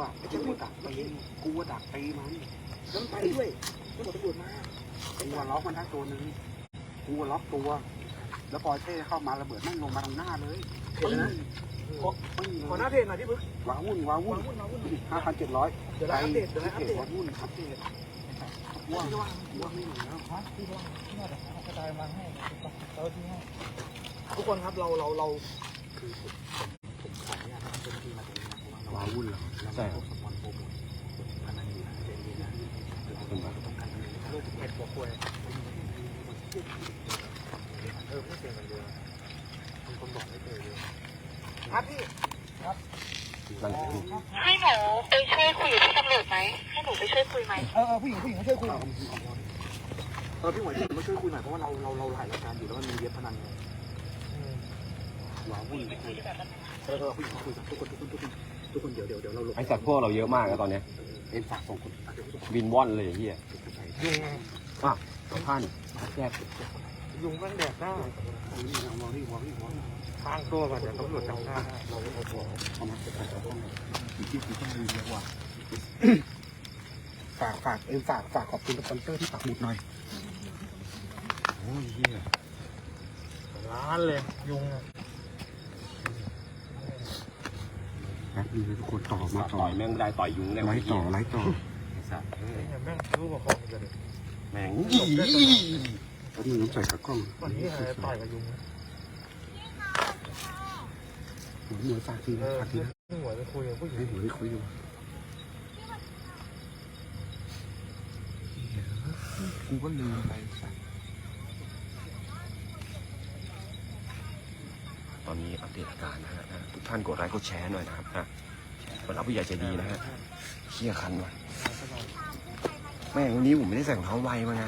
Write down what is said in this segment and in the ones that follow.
ว่ากูดักตีกูดักตีมันแล้วมันไปด้วยแล้วบอกตำรวจมากูล็อกมันได้ตัวหนึงกูล็อกตัว แล้วปอยเท่เข้ามาระเบิดแม่งลงมาทางหน้าเลยเห็นไหมปึ้งปึ้งขอหน้าเพจหน่อยพี่พึกว้าวุ่นว้าวุ่วานงวุ่นวางวุ่นห้าพันเจ็ดร้อยเดี๋ยวเราอัปเดตเดี๋ยวเราอัปเดตว้าวุ่นอัปเดตว่าว่าไม่เหลือแล้วทุกคนครับเราเราเรา ว่าว้าวุ่นเหรอแล้วก็พวกสปอนโปรโมทพนันอยู่นะเจนดีนะเราต้องการเงินนะลูกเห็ดหัวควายเออไม่เสียกันเยอะมีคนบอกไม่เคยเลยครับพี่ให้หนูไปช่วยคุยกับพี่ตำรวจไหมให้หนูไปช่วยคุยไหมเออผู้หญิงผู้หญิงมาช่วยคุยเออพี่หวยมาช่วยคุยหน่อยเพราะว่าเราเราเราถ่ายรายการอยู่แล้วมันมีเว็บพนันไงว้าวุ่นเออเออผู้หญิงคุยกับทุกคนทุกคนทุกคน ทุกคนเดี๋ยวเดี๋ยวเดี๋ยวเราลงไอ้สัตว์พวกเราเยอะมากนะตอนเนี้ยเอ็นฝากส่งคนเดี๋ยวส่งวินว่อนเลยไอ้เฮียยุงท่านแยกยุงแม่งแดดหน้านี่นะมอรี่มอรี่มอรี่ข้างตัวก่อนเดี๋ยวตำรวจจับได้เราเอาของเอามาเอาของอีกที่คือต้องดูเยอะว่ะฝากฝากเอ็นฝากฝากขอบคุณสปอนเซอร์ที่ปักหมุดหน่อยโอ้ยเฮียร้านเลยยุงแป๊ บนึงนะทุกคนต่อมาต่ต่ออยแม่งได้ต่อยยุงได้ไลฟ์ต่อไลฟ์ต่อไอ้สัตว์เอ้ยแม่งรู้ว่าของกันเลยแม่งแป๊บนึงน้ำใส่ขากล้องวันนี้อะไรต่อยกับยุงหัวหน่วยฝากทีเอนะอฝากทีที่นะหัวจะคุยกับผู้หญิงให้หัวได้คุยดูกูก็ลืมไปสัตว์ อนนี้อัปเดตอาการนะฮะนะทุกท่านกดไลค์กดแชร์หน่อยนะครับนะสำหรับผู้ใหญ่ใจดีนะฮะเฮียคันว่ะแม่งวันนี้ผมไม่ได้ใส่รองเท้าไวมาไง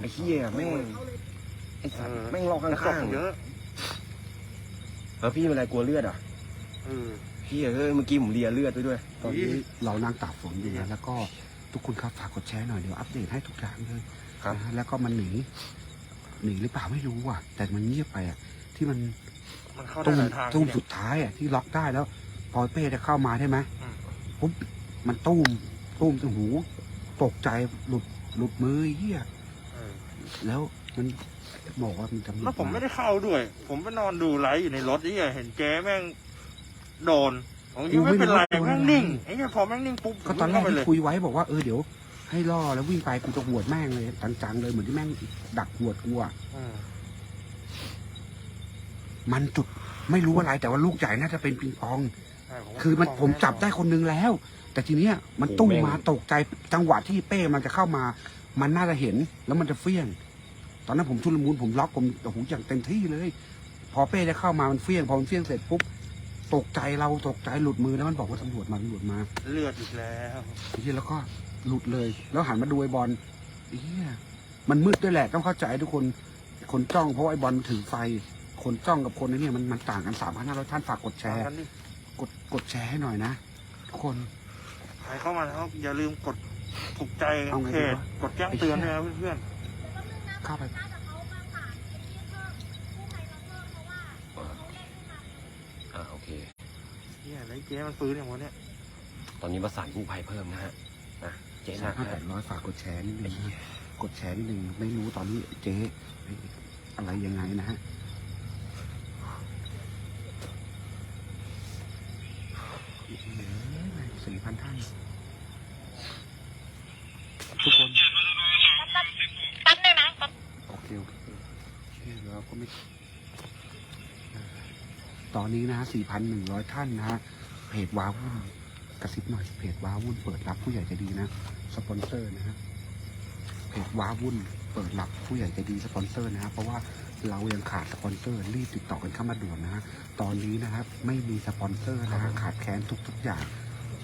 ไอ้เฮียแม่งไอ้สัตว์แม่งรอข้างๆเยอะแล้วพี่เป็นอะไรกลัวเลือดอะเออพี่เอ้ยเมื่อกี้ผมเลียเลือดไปด้วย ตอนนี้เรานั่งตากฝนอยู่นะแล้วก็ทุกคนครับฝากกดแชร์หน่อยเดี๋ยวอัปเดตให้ทุกอย่างเลยครับนะฮะแล้วก็มันหนีหนีหรือเปล่าไม่รู้อะ แต่มันเงียบไปอะที่มัน มันเข้าได้ตุ้มหลายทางตุ้มสุดท้ายอะที่ล็อกได้แล้ว พอเป้จะเข้ามาใช่ไหมอืม ปุ๊บมันตุ้มตุ้มถึงหู ตกใจหลุดหลุดมือเฮียเออแล้วมันบอกว่ามันจะแล้วผมไม่ได้เข้าด้วย ผมไปนอนดูไลฟ์อยู่ในรถนี่เห็นเจ๊แม่งโดนผมยังไม่เป็นไรแม่งนิ่งไอ้เนี่ยพอแม่งนิ่งปุ๊บก็ตอนแรกเข้าไปเลย ที่คุยไว้บอกว่าเออเดี๋ยว ให้ล่อแล้ววิ่งไปกูจะหวดแม่งเลยจังๆเลยเหมือนที่แม่งดักหวดกูอะ อืม มันจุดไม่รู้อะไรแต่ว่าลูกใหญ่น่าจะเป็นปิงปองใช่ว่าคือมันขงผมจับแน่นอนได้คนนึงแล้ว แต่ทีเนี้ยมันตุ้มมาตกใจจังหวะที่เป้มันจะเข้ามา มันน่าจะเห็นแล้วมันจะเฟี้ยง ตอนนั้นผมชุลมุนผมล็อกผมโอ้โหอย่างเต็มที่เลย พอเป้จะเข้ามามันเฟี้ยงพอมันเฟี้ยงเสร็จปุ๊บตกใจเราตกใจหลุดมือแล้วมันบอกว่าตำรวจมาตำรวจมา เลือดอีกแล้วไอ้เหี้ยแล้วก็หลุดเลย แล้วหันมาดูไอ้บอลไอ้เหี้ยมันมืดด้วยแหละต้องเข้าใจทุกคนคนจ้องเพราะว่าไอ้บอลมันถือไฟ คนจ้องกับคนไอ้เนี่ยมันมันต่างกันสามพันห้าร้อยท่านฝากกดแชร์กันดิกดกดแชร์ให้หน่อยนะทุกคน ใครเข้ามาแล้วอย่าลืมกดถูกใจเอาไงเพดีจวะ กดแจ้งเตือนด้วยนะเพื่อนเข้าไปอ่าโอเค ๆเนี่ยแล้วไอ้เจ๊มันฟื้นอย่างวะเนี่ยตอนนี้ประสานกู้ภัยเพิ่มนะฮะนะเจ๊สานัมกพันนะแปฮะดร้อยฝากกดแชร์นิดนึไอ้งเหี้ยนะกดแชร์นิดนึงไม่รู้ตอนนี้เจ๊อะไรยังไงนะฮะ สี่พันท่าน ทุกคน แป๊บนึงนะแป๊บโอเค โอเคเชื่อแล้วก็ไม่ ตอนนี้นะฮะ4,100ท่านนะฮะ เพจว้าวุ่น กระซิบหน่อย เพจว้าวุ่นเปิดรับผู้ใหญ่ใจะดีนะ สปอนเซอร์นะฮะ เพจว้าวุ่นเปิดรับผู้ใหญ่ใจะดีสปอนเซอร์นะฮะ เพราะว่าเรายังขาดสปอนเซอร์ รีบติดต่อกันเข้ามาด่วนนะฮะ ตอนนี้นะครับ ไม่มีสปอนเซอร์นะฮะ ขาดแคลนทุกๆอย่าง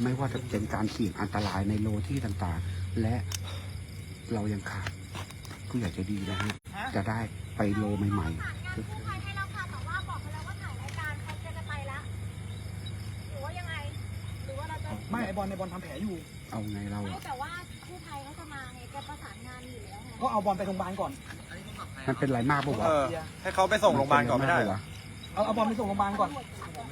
ไม่ว่าจะเป็นการเสี่ยงอันตรายในโลที่ต่างๆ และเรายังขาดผู้ใหญ่ใจดีนะฮะจะได้ไปโลใหม่ๆกู้ภัยให้แล้วค่ะแต่ว่าบอกไปแล้วว่าถ่ายรายการเขาจะไปแล้วหรือว่ายังไงหรือว่าเราจะไม่ไอบอลในบอลทำแผลอยู่ เอาไงเราไม่อะแต่ว่ากู้ภัยเขาจะมาไงแกประสานงานอยู่แล้วไงก็เอาบอลไปโรงพยาบาลก่อน มันเป็นไรมากปะวะเออ ให้เขาไปส่งโรงพยาบาลก่อนไม่ได้เหรอ เอาเอาบอลไปส่งโรงพยาบาลก่อน ต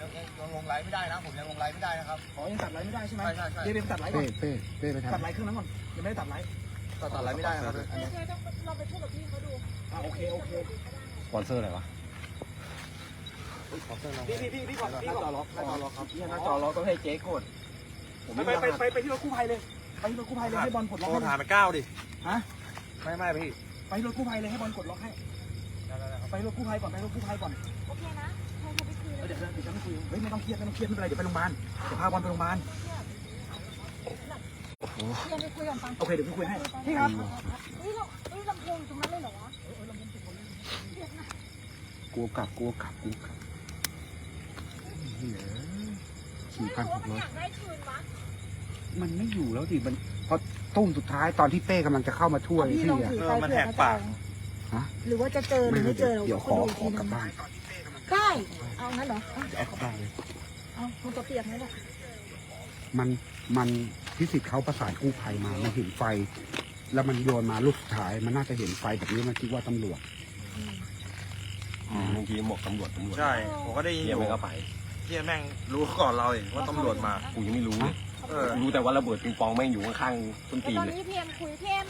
ยังลงไลฟ์ไม่ได้นะผมยังลงไลฟ์ไม่ได้นะครับ อ๋อยังตัดไลฟ์ไม่ได้ใช่ไหมใช่ใช่ใช่ เดี๋ยวไปตัดไลฟ์ก่อเป้นเป้เป้ไปตัดทำไลฟ์เครื่องนั้นก่อนยังไม่ได้ตัดไลฟ์ตัดตัดไลฟ์ไม่ได้นะครับ อันเดี๋ยวนี้เจ๊ต้องเราไปพูดกับพี่เขาดูอ่าโอเคโอเคสปอนเซอร์อะไรวะ พี่พี่พี่พี่ก่อนพี่หน้าก่จออนล็อกหน้าจอล็อกครับเนี่ยหน้าจอเราต้องให้เจ๊กดผมไปไม่ไปมีไปไปไปที่รถกู้ภัยเลยไปที่รถกู้ภัยเลยให้บอลปลดล็อกโทรให้ถามไปก้าวดิฮะไม่ไม่พี่ไปที่รถกู้ภัยเลยให้บอลกดล็อกให้ไปรถกู้ภัยก่อนไปรถกู้ภัยก่อนโอเคนะโทรไปคุย เอเลอยเดี๋ยวเดี๋ยวฉันไม่คุยเฮ้ยไม่ต้องเครียดไม่ต้องเครียดไม่เป็นไรเดี๋ยวไปโรงพยาบาลเดี๋ยวพาบอลไปโรงพยาบาลเรียนไปคุยกับฟังโอเคเดี๋ยวพี่คุยให้พี่ครับนี่เรานี่ลำโพงตรงนั้นเลยเหรอวะกลัวกลับกลัวกลับกลัวกลับเหี้ยสี่พันหกไม่ร้อยอยากได้คืนวะมันไม่อยู่แล้วดิมันพอตุ้มสุดท้ายตอนที่เป้กำลังจะเข้ามาช่วยพี่พี่ลองอะถือเอไปอมันเผื่แหอกเขาจะปากเอาหรือว่าจะเจอหรือไม่เจอเดี๋ยวขอขอกลับบ้าน ได้ เอางั้นเหรอเอาจะเอากลับบ้านเลย เอาคุณจะเปียกไหมล่ะมันมันพิสิทธิ์เขาประสานกู้ภัยมา มันเห็นไฟ แล้วมันโยนมาลูกสุดท้าย มันน่าจะเห็นไฟแบบนี้มันคิดว่าตำรวจ บางทีบอกตำรวจตำรวจใช่ ผมก็ได้ยินอเฮียยู่ไม่ก็ไปเฮียแม่งรู้ก่อนเราเองว่าตำรวจมา กูยังไม่รู้เลยเออกูรู้แต่ว่าระเบิดปิงปองแม่งอยู่ข้างๆต้นแต่ตีนตอนเลย นี้พีเอ็มคุยพีเอ็ม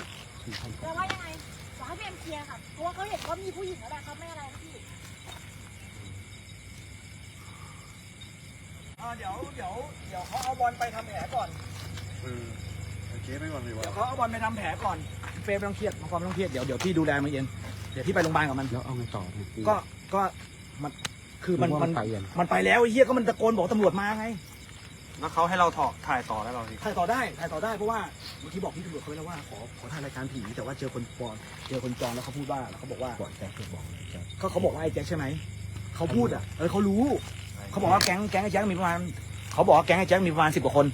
แปลว่ายังไงขอให้พีเอ็มเคลียร์ค่ะ เพราะว่าเขาเห็นว่ามีผู้หญิงแล้วแหละเขาไม่อะไรนะพี่ เดี๋ยวเดี๋ยวเดี๋ยวเขาเอาบอลไปทำแผลก่อน เออโอเคไปก่อนดีกว่าเดี๋ยวเขาเอาบอลไปทำแผลก่อน เฟรมไม่ต้องเครียดมังกรไม่ต้องเครียด เดี๋ยวเดี๋ยวพี่ดูแลมันเอง เดี๋ยวพี่ไปโรงพยาบาลกับมัน แล้วเอาไงต่อเนี่ยก็ ก็ มัน คือมันว่ามัน ไปยังมันไปแล้วไอ้เหี้ยก็มันตะโกนบอกตำรวจมาไง แล้วเขาให้เราถอดถ่ายต่อได้เราสิถ่ายต่อได้ ถ่ายต่อได้ เพราะว่าเมื่อกี้บอกพี่ตำรวจเขาไว้แล้วว่าขอ ขอถ่ายรายการผี แต่ว่าเจอคนปลอมเจอคนจองแล้วเขาพูดว่าแล้วเขาบอกว่าบอกแจ็คเพื่อบอกแจ็คเขาเขาบอกว่าไอ้แจ็คใช่ไหม เขาพูดอะ เออเขารู้ เขาบอกว่าแก๊งแก๊งไอ้แจ็คมีประมาณเขาบอกว่าแก๊งไอ้แจ็คมีประมาณสิบกว่าคน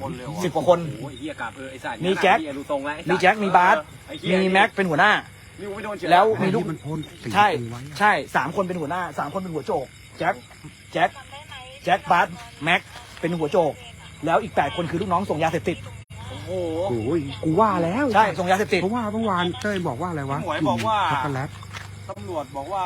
คนเร็วสิบกว่าคนโอ้ยเฮียกาบเออไอ้สัตว์มีแจ็คเฮียดูทรงแล้วไอ้สัตว์มีแจ็คมีบาสไอ้เหี้ยมีแม็กเป็นหัวหน้า นี่กูไม่โดนเฉยแล้ว มีมีลูลูกกมันพ่นสีใช่ไว้อะใช่สามคนเป็นหัวหน้าสามคนเป็นหัวโจกแจ็คแจ็คจำได้ไหมแจ็คบาสแม็กเป็นหัวโจก แล้วอีกแปดคนคือลูกน้องส่งยาเสพติดโอ้โห โอ้ยกูว่าแล้วใช่ส่งยาเสพติด เพราะว่าเมื่อวานเต้ยบอกว่าอะไรวะหมวยบอกว่า ช็อกโกแลต ตำรวจบอกว่า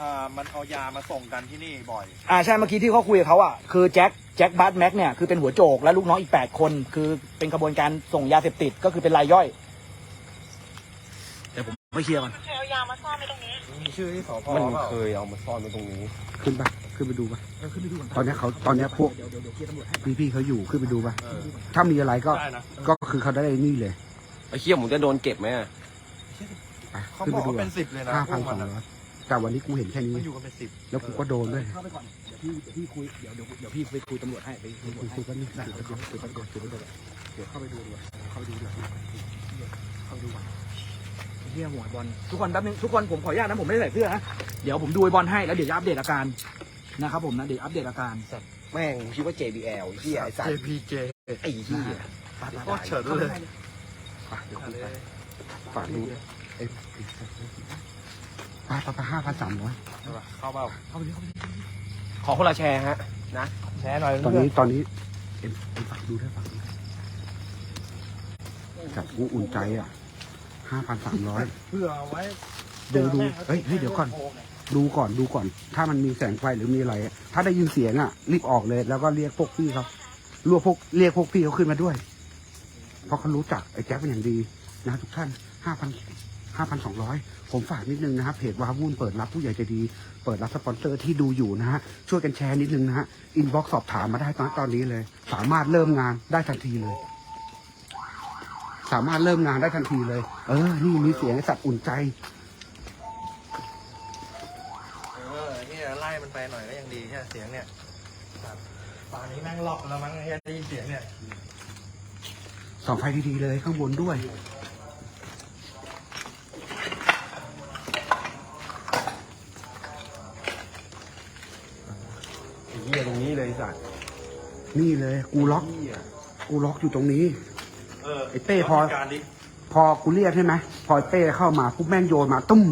อ่ามันเอายามาส่งกันที่นี่บ่อย อ่าใช่เมื่อกี้ที่เขาคุยกับเขาอะคือแจ็คแจ็คบาสแม็กเนี่ยคือเป็นหัวโจกและลูกน้องอีกแปดคน คือเป็นกระบวนการส่งยาเสพติดก็คือเป็นรายย่อยเดี๋ยวผมไปเคลียร์ก่อนใครเอายามาซ่อนไว้ตรงนี้ มีชื่อที่สพมันเปล่าเคยเอามาซ่อนไว้ตรงนี้ ขึ้นปะขึ้นไปดูปะเออขึ้นไปดูก่อนตอนเนี้ยเขาตอนเนี้ยพวกเดี๋ยวเดี๋ยวเดี๋ยวเคลียร์ตำรวจให้พี่ๆเขาอยู่ขึ้นไปดูปะเออถ้ามีอะไรก็ได้นะ ก็คือเขาได้นี่เลย ไอ้เฮียผมจะโดนเก็บไหมอะ ไปเขาขึ้นบไปอกดูว่าเป็นสิบเลยนะห้าพพัวนกสมัอนงอะร้อยแต่วันนี้กูเห็นแค่นี้ มันอยู่กันเป็นสิบแล้วกูก็โดนด้วยเข้าไปก่อนเดี๋ยวพี่เดี๋ยวพี่คุยเดี๋ยวเดี๋ยวเดี๋ยวพี่ไปคุยตำรวจให้ไปคุยคุยให้คุยกันนี่คุยกันคุยกันคุยกันเดี๋ยวเข้าไปดูดีกว่าเข้าไปดูดีกว่าเข้าไปดูก่อนเฮียหัวบอลทุกคนแป๊บนึงทุกคนผมขออนุญาตนะผมไม่ได้ใส่เสื้อนะเดี๋ยวผมดูไอ้บอลให้แล้วเดี๋ยวจะอัปเดตอาการนะครับผมนะเดี๋ยวอัปเดตอาการแม่งกูคิดว่า JBL ไอ้เฮียไอ้สัตว์ JPJ ไอ้เฮียไปไปโคตรเฉิดเลยฝากเดี๋ยวคุยไปฝากดูเอ้ไปไปไปห้าพันสามร้อยเข้าเปล่าเข้าไปดิเข้าไปขอคนละแชร์ฮะนะแชร์หน่อยตอนนี้ตอนนี้เอ็มเอ็มฝากดูด้วยฝากดูจับกูอุ่นใจอะห้าพันสามร้อยเพื่อไว้ดูดูเฮ้ยเฮ้ยเดี๋ยวก่อน ดูก่อนดูก่อน ถ้ามันมีแสงไฟหรือมีอะไร ถ้าได้ยินเสียงอะ รีบออกเลย แล้วก็เรียกพวกพี่เขารียกพวกเรียกพวกพี่เขาขึ้นมาด้วย เพราะเขารู้จักไอ้แจ็คเป็นอย่างดีนะทุกท่านห้าพัน ห้าพันสองร้อยผมฝากนิดนึงนะครับเพจวาวุ่นเปิดรับผู้ใหญ่ใจดี เปิดรับสปอนเซอร์ที่ดูอยู่นะฮะ ช่วยกันแชร์นิดนึงนะฮะ อินบ็อกสอบถามมาได้ตอนตอนนี้เลย สามารถเริ่มงานได้ทันทีเลย สามารถเริ่มงานได้ทันทีเลย เออ นี่มีเสียงไอ้สัตว์อุ่นใจ เออเนี่ยไล่มันไปหน่อยก็ยังดีแค่เสียงเนี่ยแบบป่านนี้แม่งล็อกแล้วมั้งไอ้เหี้ยได้ยินเสียงเนี่ยส่องไฟดีๆเลยข้างบนด้วย เฮียตรงนี้เลยไอ้สัตว์นี่เลยกูล็อกเฮียกูล็อกอยู่ตรงนี้ เออไอ้เต้พอ การดิพอกูเรียกใช่ไหมพอไอ้เป้เข้ามาปุ๊บแม่งโยนมาตุ้ม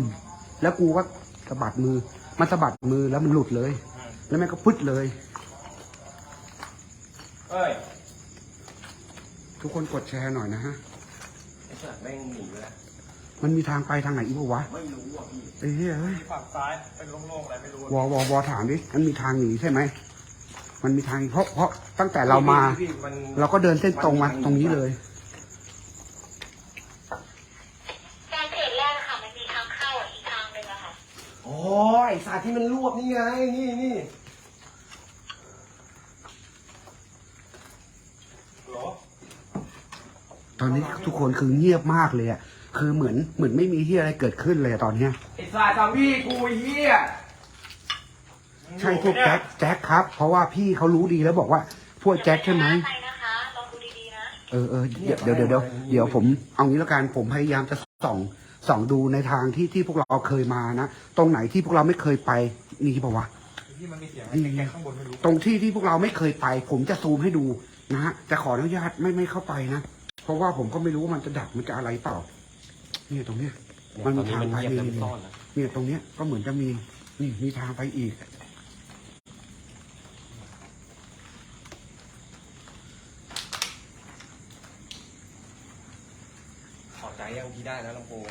แล้วกูก็สะบัดมือ มันสะบัดมือแล้วมันหลุดเลย แล้วแม่งก็พึดเลย เอ้ยทุกคนกดแชร์หน่อยนะฮะ ไอ้สัตว์แม่งหนีไปแล้ว มันมีทางไปทางไหนอีกปะวะไม่รู้อะพี่ไอ้เฮ้ยเอ้ยฝั่งซ้ายเป็นโล่งๆอะไรไม่รู้วอวอวอถามดิมันมีทางหนีใช่ไหมมันมีทางเพราะเพราะตั้งแต่เรามา พี่พี่มันเราก็เดินเส้นตรงมาตรงนี้เลยตอนเขตแรกอะค่ะ มันมีทางเข้าอะอีกทางหนึ่งอะค่ะ โอ้ยไอ้สาที่มันรวบนี่ไง นี่นี่ตอนนี้ทุกคนคือเงียบมากเลยอะ คือเหมือนเหมือนไม่มีที่อะไรเกิดขึ้นเลยอะตอนเนี้ยไอ้สาทำพี่กูไอ้เฮียใช่พวกแจ็คแจ็คครับ เพราะว่าพี่เขารู้ดีแล้วบอกว่า พวกแจ็คใช่ไหมไปนะคะลองดูดีๆนะเออเออเดี๋ยวเดี๋ยวเดี๋ยวเดี๋ยวเดี๋ยวผมเอางี้แล้วกันผมพยายามจะส่องส่องดูในทางที่ที่พวกเราเคยมานะตรงไหนที่พวกเราไม่เคยไปนี่เปล่าวะที่มันมีเสียงนี่แกข้างบนไม่รู้ตรงที่ที่พวกเราไม่เคยไป ผมจะซูมให้ดูนะฮะแต่ขออนุญาตไม่ไม่เข้าไปนะ เพราะว่าผมก็ไม่รู้ว่ามันจะดับมันจะอะไรเปล่า เนี่ยตรงเนี้ยมันมีทางไปตอนนี้มันเงียบนี่แล้วมันซ่อนนะเนี่ยตรงเนี้ยก็เหมือนจะมีนี่มีทางไปอีกขอใจยังพี่ได้นะลำโพง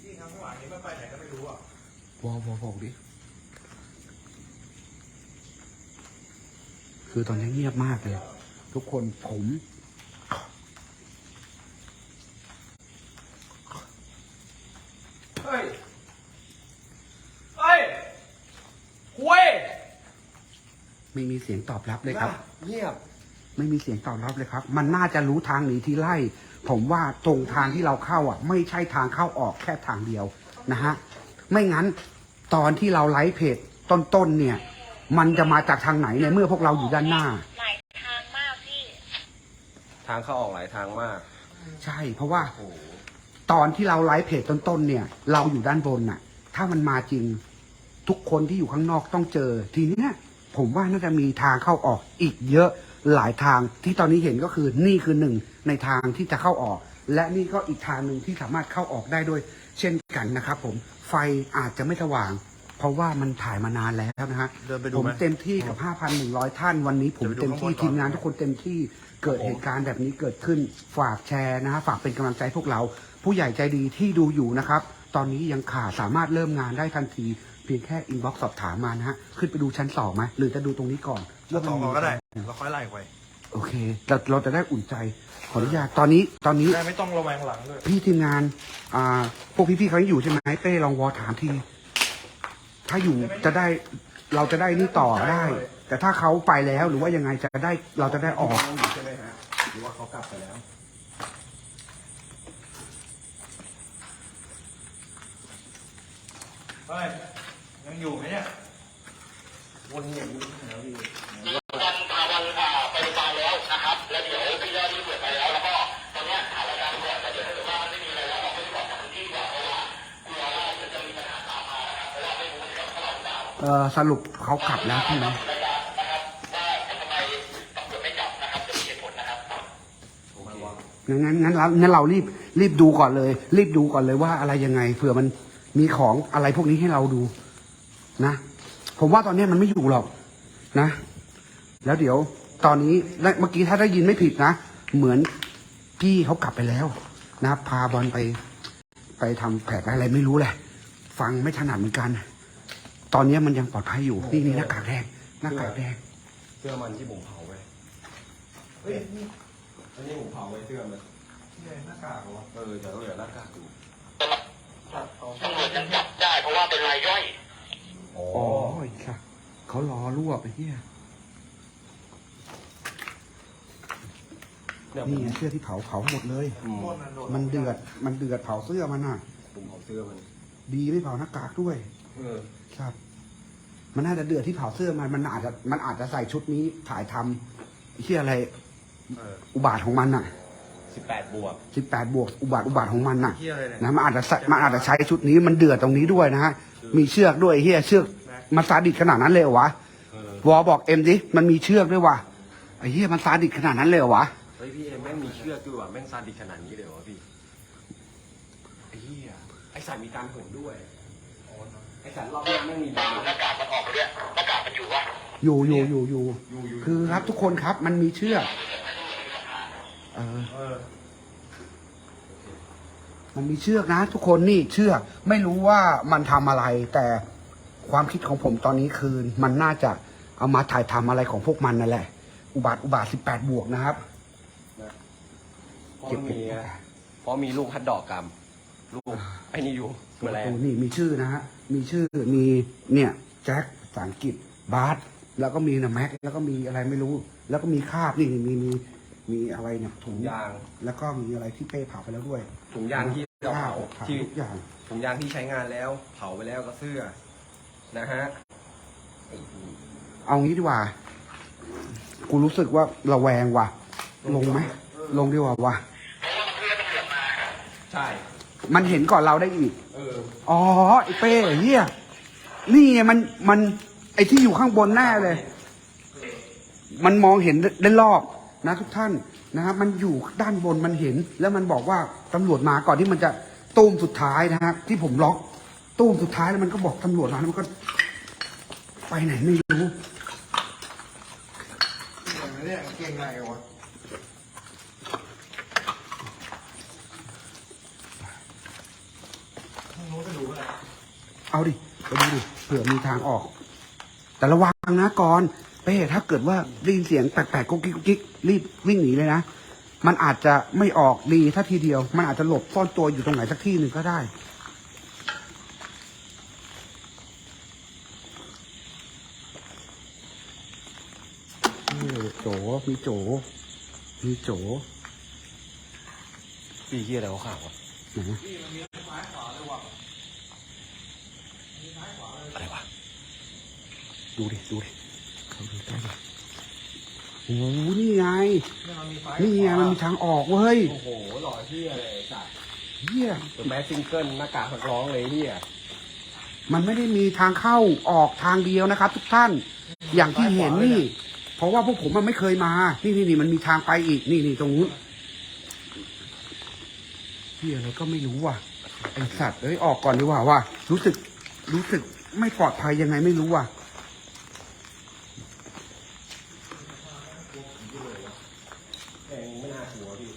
ที่ทางข้างหลังนี้มันไปไหนก็ไม่รู้อะวอวอบอกดิคือตอนนี้เงียบมากเลย ทุกคนผม เฮ้ย เฮ้ยคุย ไม่มีเสียงตอบรับเลยครับ เงียบ ไม่มีเสียงตอบรับเลยครับ มันน่าจะรู้ทางหนีที่ไล่ ผมว่าตรงทางที่เราเข้าอะ ไม่ใช่ทางเข้าออกแค่ทางเดียวนะฮะ ไม่งั้นตอนที่เราไลฟ์เพจต้นๆเนี่ย มันจะมาจากทางไหนในเมื่อพวกเราอยู่ด้านหน้า หลายทางมากพี่ ทางเข้าออกหลายทางมาก ใช่ เพราะว่า โอ้โหตอนที่เราไลฟ์เพจต้นๆเนี่ย เราอยู่ด้านบนน่ะ ถ้ามันมาจริง ทุกคนที่อยู่ข้างนอกต้องเจอ ทีเนี้ย ผมว่าน่าจะมีทางเข้าออกอีกเยอะหลายทางที่ตอนนี้เห็นก็คือนี่คือหนึ่งในทางที่จะเข้าออก และนี่ก็อีกทางหนึ่งที่สามารถเข้าออกได้ด้วย เช่นกันนะครับผมไฟอาจจะไม่สว่าง เพราะว่ามันถ่ายมานานแล้วนะฮะเดินไปดูผมไหมเต็มที่กับ 5,100 ท่านวันนี้ ผมเดี๋ยวไปดูเต็มที่ข้างบนก่อนทีมงานทุกคนเต็มที่เกิดเหตุการณ์แบบนี้เกิดขึ้นฝากแชร์นะฮะฝากเป็นกำลังใจพวกเรา ผู้ใหญ่ใจดีที่ดูอยู่นะครับ ตอนนี้ยังขาดสามารถเริ่มงานได้ทันที เพียงแค่อินบ็อกซ์สอบถามมานะฮะ ขึ้นไปดูชั้นสองไหมหรือจะดูตรงนี้ก่อนเราต่อก่อนก็ได้เราค่อยไล่ไปโอเค เราเราจะได้อุ่นใจ ขออนุญาตตอนนี้ตอนนี้ ได้ไม่ต้องระแวงหลังด้วยพี่ทีมงานอ่าพวกพี่ๆเขายังอยู่ใช่ไหมเป้ลองวอถามที ถ้าอยู่จะได้เราจะได้นี่ต่อได้ แต่ถ้าเขาไปแล้วหรือว่ายังไงจะได้เราจะได้ออกอยู่ใช่ไหมฮะหรือว่าเขากลับไปแล้วเฮ้ ยยังอยู่ไหมเนี่ยวนเงียบอยู่แล้วพี่วันพาวันอ่าไปฟาร์มแล้วนะครับ แล้วเดี๋ยวพี่ยอดที่เปิดไปแล้วแล้วก็ตอนเนี้ยถ่ายรายการก่อนแต่เดี๋ยวถ้าเกิดว่ามันไม่มีอะไรแล้วเราก็จะบอกกับพื้นที่ก่อนเพราะว่ากลัวว่าจะจะมีปัญหาตามมานะครับเพราะว่าไม่รู้เหมือนกันว่าเราจะเอาเออสรุปเขากลับแล้วใช่ไหมรายการนะครับว่าทำไมตำรวจไม่จับนะครับจะมีเหตุผลนะครับงั้นงั้นงั้นเรางั้นเรารีบรีบดูก่อนเลย รีบดูก่อนเลยว่าอะไรยังไงเผื่อมันมีของอะไรพวกนี้ให้เราดู นะ ผมว่าตอนนี้มันไม่อยู่หรอกนะ แล้วเดี๋ยวตอนนี้และเมื่อกี้ถ้าได้ยินไม่ผิดนะ เหมือนพี่เขากลับไปแล้วนะพาบอลไป ไปทำแผลอะไรไม่รู้แหละ ฟังไม่ถนัดเหมือนกัน ตอนนี้มันยังปลอดภัยอยู่นี่นี่หน้ากากแดงหน้ากากแดงเสื้อมันที่ผมเผาไว้เฮ้ยนี่อันนี้ผมเผาไว้เสื้อมันนี่หน้ากากเหรอเออแต่ก็เหลือหน้ากากอยู่ตำรวจยังจับได้เพราะว่าเป็นรายย่อย อ๋ออ๋อไอ้ค่ะ เขารอรวบไปเฮียเนี่ยผนี่มไงเสื้อที่เผาเผาหมดเลย อืมโคตรมันโดนมันเดือด มันเดือดเผาเสื้อมันน่ะ ผมเผาเสื้อมันดีไม่เผาหน้ากากด้วย เออครับ มันน่าจะเดือดที่เผาเสื้อมันมันอาจจะมันอาจจะใส่ชุดนี้ถ่ายทำที่อะไร เอออุบาทของมันน่ะสิบแปดบวก สิบแปดบวกอุบาทอุบาทของมันน่ะเฮียอะไรเนี่ย นะมันอาจจะใส่มันอาจจะใช้ชุดนี้มันเดือดตรงนี้ด้วยนะฮะ มีเชือกด้วยเฮียเชือกมันซาดิสขนาดนั้นเลยเหรอวะเออวอบอกเอ็มดิมันมีเชือกด้วยวะไอ้เฮียมันซาดิสขนาดนั้นเลยเหรอวะเฮ้ยพี่เอ็มแม่งมีเชือกด้วยว่ะแม่งซาดิสขนาดนี้เลยเหรอวะพี่ไอ้เหี้ยไอ้สายมีการโหนด้วยไอ้สายรอบหน้าแม่งมีบาหน้ากากมันออกไปด้วยหน้ากากมันอยู่วะอยู่อยู่อยู่อยู่คือครับทุกคนครับมันมีเชือกเออเออ มันมีเชือกนะ ทุกคนนี่เชือกไม่รู้ว่ามันทำอะไร แต่ความคิดของผมตอนนี้คือมันน่าจะเอามาถ่ายทำอะไรของพวกมันนั่นแหละ อุบาทอุบาทสิบแปดบวกนะครับเพราะมีเพราะมีลูกฮัดดอกกรรมลูกไอ้นี่อยู่แมลงโอ้นี่มีชื่อนะฮะมีชื่อมีเนี่ยแจ็คภาษาอังกฤษบาร์สแล้วก็มีนะแม็กแล้วก็มีอะไรไม่รู้ แล้วก็มีคราบนี่มีมี มีอะไรเนี่ยถุถุงงยาง แล้วก็มีอะไรที่เป้เผาไปแล้วด้วย ถุงยางที่เราข้าวเผาเผาที่ทุกอย่างถุงยางที่ใช้งานแล้ว เผาไปแล้วก็เสื้อ นะฮะไอ้เอางี้ดีกว่า กูรู้สึกว่าระแวงว่ะ ลงไหมลงดีกว่าว่ะใช่ มันเห็นก่อนเราได้อีกเอออ๋อไอ้เป้เฮียนี่ไงมันมัน ไอ้ที่อยู่ข้างบนแน่เลย มันมองเห็นได้รอบ นะทุกท่านนะครับมันอยู่ด้านบนมันเห็น แล้วมันบอกว่าตำรวจมาก่อนที่มันจะตูมสุดท้ายนะครับที่ผมล็อกตูมสุดท้ายแล้วมันก็บอกตำรวจมาแล้วมันก็ ไปไหนไม่รู้เนี่ยเก่งไงวะเอาดิไปดูดิเผื่อมีทางออก แต่ระวังนะก่อน เป้ถ้าเกิดว่าได้ยินเสียงแปลกๆกุ๊กกิ๊กกุ๊กกิ๊กรีบวิ่งหนีเลยนะ มันอาจจะไม่ออกดีถ้าทีเดียว มันอาจจะหลบซ่อนตัวอยู่ตรงไหนสักที่หนึ่งก็ได้เออโจ มีโจ มีโจปีที่อะไรเขาข่าววะไหนอะไรวะ ดูดิ ดูดิเขาดูใกล้ดิ โอ้โหนี่ไง นี่ไงมันมีทางออกเว้ย โอ้โหหล่อเที่ยเลยไอ้สัตว์เฮียแมสซิงเกิลหน้ากากนักร้องเลยเที่ยมันไม่ได้มีทางเข้าออกทางเดียวนะครับ ทุกท่าน อย่างที่เห็นนี่ เพราะว่าพวกผมมันไม่เคยมา นี่นี่นี่มันมีทางไปอีก นี่นี่ตรงนู้นที่อะไรก็ไม่รู้ว่ะ ไอสัตว์เอ้ยออกก่อนดีกว่าว่ะรู้สึก รู้สึกไม่ปลอดภัยยังไงไม่รู้ว่ะ แองไม่น่าชัวร์พี่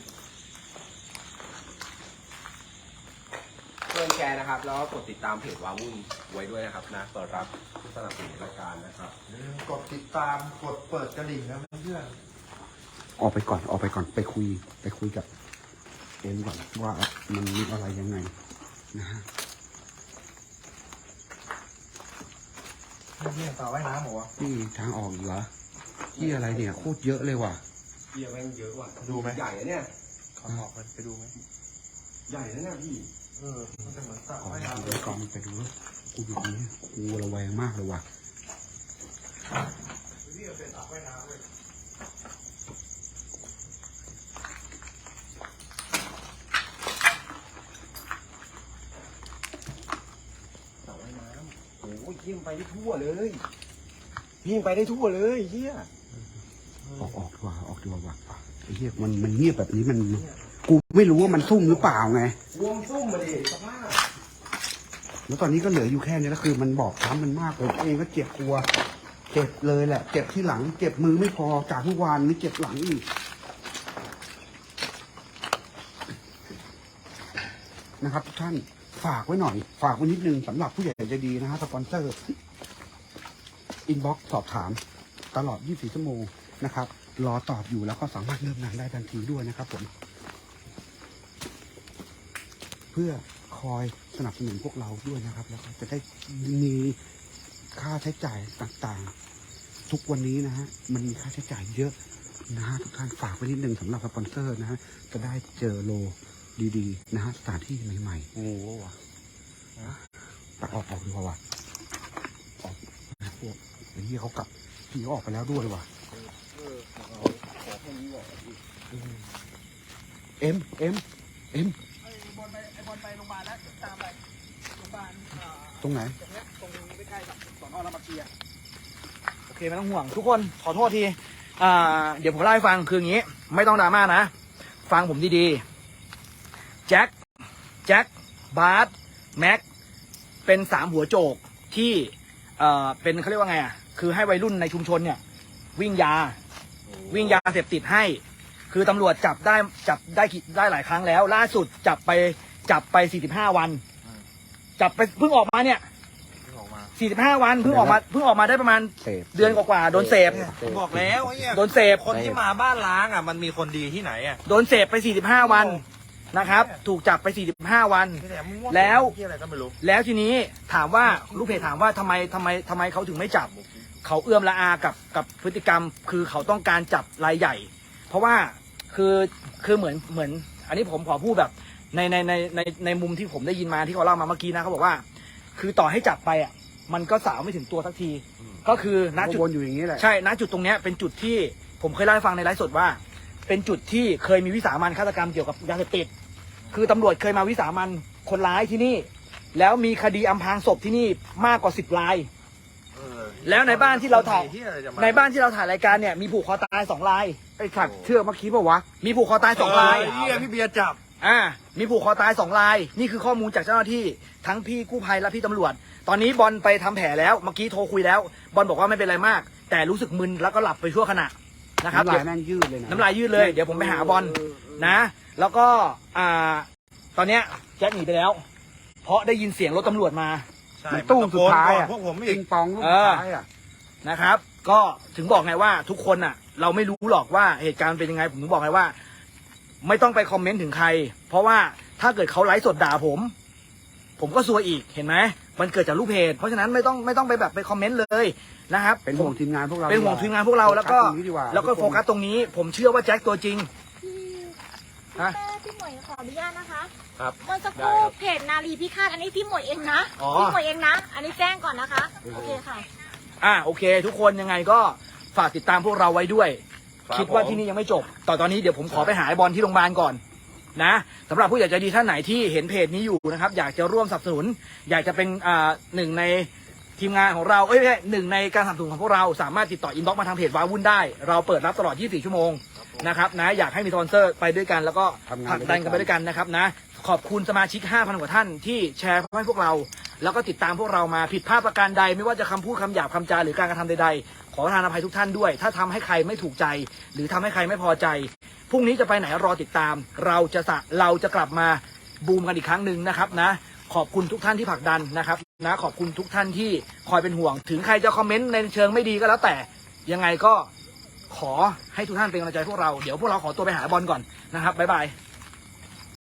เพื่อนแชร์นะครับ แล้ว ก็กดติดตามเพจวาวุ่นไว้ด้วยนะครับนะเปิดรับผู้สนับสนุนรายการนะครับอย่าลืมกดติดตามกดเปิดกระดิ่งนะเพื่อนออกไปก่อนออกไปก่อนไปคุย ไปคุยกับเอ็มก่อนว่ามันมีอะไรยังไงนะฮะเนี่ยต่อว่ายน้ำเหรอวะนี่ทางออกอีกเหรอที่อะไรเนี่ยโคตรเยอะเลยว่ะเที่ยแม่งเยอะว่ะดูไหม ใหญ่นะเนี่ยขอออกมันไปดูไหม ใหญ่นะเนี่ยพี่ เออมันจะเหมือนสระก่อนว่ายน้ำเดี๋ยวก่อนไปดูว่ากูอยู่ตรงนี้กูระแวงมากเลยว่ะนี่เป็นสระว่ายน้ำเลยสระว่ายน้ำโอ้ยเยี่ยมไปได้ทั่วเลยยิงไปได้ทั่วเลยเฮียออกออกดีกว่าออกดีกว่าว่ะไอ้เหี้ยมันมันเงียบแบบนี้มัน กูไม่รู้ว่ามันซุ่มหรือเปล่าไงรวงซุ่มมาดิสภาพแล้วตอนนี้ก็เหลืออยู่แค่นี้แล้วคือมันบอกช้ำมันมากผมเองก็เจ็บกลัว เจ็บเลยแหละ เจ็บที่หลัง เจ็บมือไม่พอจากทุกวันนี่เจ็บหลังอีกนะครับทุกท่านฝากไว้หน่อย ฝากไว้นิดนึงสำหรับผู้ใหญ่ใจดีนะฮะสปอนเซอร์อินบ็อกซ์สอบถาม ตลอด 24 ชั่วโมงนะครับ รอตอบอยู่แล้วก็สามารถเริ่มงานได้ทันทีด้วยนะครับผม พื่อคอยสนับสนุนพวกเราด้วยนะครับ แล้วก็จะได้มีค่าใช้จ่ายต่างๆ ทุกวันนี้นะฮะมันมีค่าใช้จ่ายเยอะนะฮะทุกท่านฝากไว้นิดนึงสำหรับสปอนเซอร์นะฮะจะได้เจอโลดีๆนะฮะสถานที่ใหม่ๆงูวะตัดออกออกดีกว่าว่ะออกพวกไอ้ที่เขากลับพี่ออกไปแล้วด้วยว่ะเอ็มเอ็มเอ็ม บอลไปไอ้บอลไปโรงพยาบาลแล้วตามไปโรงพยาบาลอ่าตรงไหน ตรงเนี้ยตรงใกล้ๆกับสอนอรามาเกียโอเคไม่ต้องห่วง ทุกคนขอโทษทีอ่าเดี๋ยวผมเล่าให้ฟังคืออย่างนี้ ไม่ต้องดราม่านะ ฟังผมดีๆแจ็คแจ็คบาร์สแม็กเป็นสามหัวโจกที่เอ่อเป็นเขาเรียกว่าไงอะคือให้วัยรุ่นในชุมชนเนี่ย วิ่งยา วิ่งยาเสพติดให้ คือตำรวจจับได้จับได้กี่ได้หลายครั้งแล้ว ล่าสุดจับไปจับไป 45 วันจับไปเพิ่งออกมาเนี่ย ที่ออกมา45 วันเพิ่งออกมาเพิ่งออกมาได้ประมาณเสพเดือนกว่าๆโดนเสพผมบอกแล้วไอ้เนี่ยโดนเสพคนที่มาบ้านล้างอะมันมีคนดีที่ไหนอะโดนเสพไป 45 วันนะครับ ถูกจับไป 45 วัน ที่ไหนมึงว่าแล้ว ที่อะไรก็ไม่รู้แล้วทีนี้ถามว่าลูกเพจถามว่าทำไมทำไมทำไมเขาถึงไม่จับ เขาเอื้อมละอากับกับพฤติกรรม คือเขาต้องการจับรายใหญ่ เพราะว่า คือคือเหมือนเหมือน อันนี้ผมขอพูดแบบ ในในในในในมุมที่ผมได้ยินมาที่เขาเล่ามาเมื่อกี้นะเขาบอกว่า คือต่อให้จับไปอะ มันก็สาวไม่ถึงตัวสักที ก็คือณก็จุดวนอยู่อย่างนี้แหละ ใช่ณจุดตรงเนี้ยเป็นจุดที่ผมเคยเล่าให้ฟังในไลฟ์สดว่า เป็นจุดที่เคยมีวิสามันฆาตกรรมเกี่ยวกับยาเสพติดคือตำรวจเคยมาวิสามันคนร้ายที่นี่ แล้วมีคดีอำพรางศพที่นี่มากกว่าสิบราย แล้วในบ้านที่เราถ่ายที่อะไรจะมในบ้านที่เราถ่ายรายการเนี่ยมีผูกคอตายสองราย ไอ้สัตว์เชื่อเมื่อกี้ป่าวะ มีผูกคอตายสองรายเเหี้ยพี่เบียร์จับ อ่า มีผูกคอตายสองราย นี่คือข้อมูลจากเจ้าหน้าที่ ทั้งพี่กู้ภัยและพี่ตำรวจ ตอนนี้บอลไปทำแผลแล้ว เมื่อกี้โทรคุยแล้ว บอลบอกว่าไม่เป็นไรมาก แต่รู้สึกมึนแล้วก็หลับไปชั่วขณะนะครับ น้ำลายเดี๋ยวแม่งยืดเลยนะน้ำลายยืดเลย เดี๋ยวผมไปหาบอลนะ แล้วก็ อ่า ตอนเนี้ยแจ็คหนีไปแล้ว เพราะได้ยินเสียงรถตำรวจมา ใช่มันตู้มสุดท้ายอะพวกผมปิอีกงปองลูกเอสุอดท้ายอะ นะครับ ก็ถึงบอกไงว่าทุกคนน่ะ เราไม่รู้หรอกว่าเหตุการณ์เป็นยังไง ผมถึงบอกไงว่า ไม่ต้องไปคอมเมนต์ถึงใคร เพราะว่าถ้าเกิดเขาไลฟ์สดด่าผม ผมก็ซวยอีกเห็นไหมมันเกิดจากรูปเพจเพราะฉะนั้นไม่ต้องไม่ต้องไปแบบไปคอมเมนต์เลยนะครับเป็นห่วงทีมงานพวกเราเป็นห่วงทีมงานพวกเราแล้วก็ โฟสตรงนี้ดีว่าแล้วก็โฟกัสตรงนี้ ผมเชื่อว่าแจ็คตัวจริง พี่ฮะเต้พี่หมวยขออนุญาตนะคะ ครับเมื่อสักครู่เพจนาลีพิฆาตอันนี้พี่หมวยเองนะอ๋อ พี่หมวยเองนะ อันนี้แจ้งก่อนนะคะ โอเคค่ะ อ่าโอเค ทุกคนยังไงก็ฝากติดตามพวกเราไว้ด้วยครับคิดว่าผม ที่นี่ยังไม่จบ ต่อตอนนี้เดี๋ยวผมขอไปหาไอ้บอลที่โรงพยาบาลก่อนนะสำหรับผู้ใหญ่ใจดีท่านไหนที่เห็นเพจนี้อยู่นะครับ อยากจะร่วมสนับสนุน อยากจะเป็นอ่าหนึ่งในทีมงานของเรา เอ้ยไม่ใช่หนึ่งในการสนับสนุนของพวกเรา สามารถติดต่ออินบ็อกซ์มาทางเพจวาวุ่นได้ เราเปิดรับตลอด 24 ชั่วโมง นะครับนะอยากให้มีสปอนเซอร์ไปด้วยกันแล้วก็ทำงานผลักดันกันไปด้วยกันนะครับนะขอบคุณสมาชิก 5,000 กว่าท่านที่แชร์ให้พวกเรา แล้วก็ติดตามพวกเรามาผิดพลาดประการใด ไม่ว่าจะคำพูดคำหยาบคำจาหรือการกระทำใดๆ ขอประทานอภัยทุกท่านด้วย ถ้าทำให้ใครไม่ถูกใจ หรือทำให้ใครไม่พอใจพรุ่งนี้จะไปไหนรอติดตาม เราจะสะเราจะกลับมาบูมกันอีกครั้งหนึ่งนะครับนะ ขอบคุณทุกท่านที่ผลักดันนะครับนะขอบคุณทุกท่านที่คอยเป็นห่วง ถึงใครจะคอมเมนต์ในเชิงไม่ดีก็แล้วแต่ยังไงก็ ขอให้ทุกท่านเป็นกำลังใจพวกเรา เดี๋ยวพวกเราขอตัวไปหาบอลก่อนนะครับบ๊ายบาย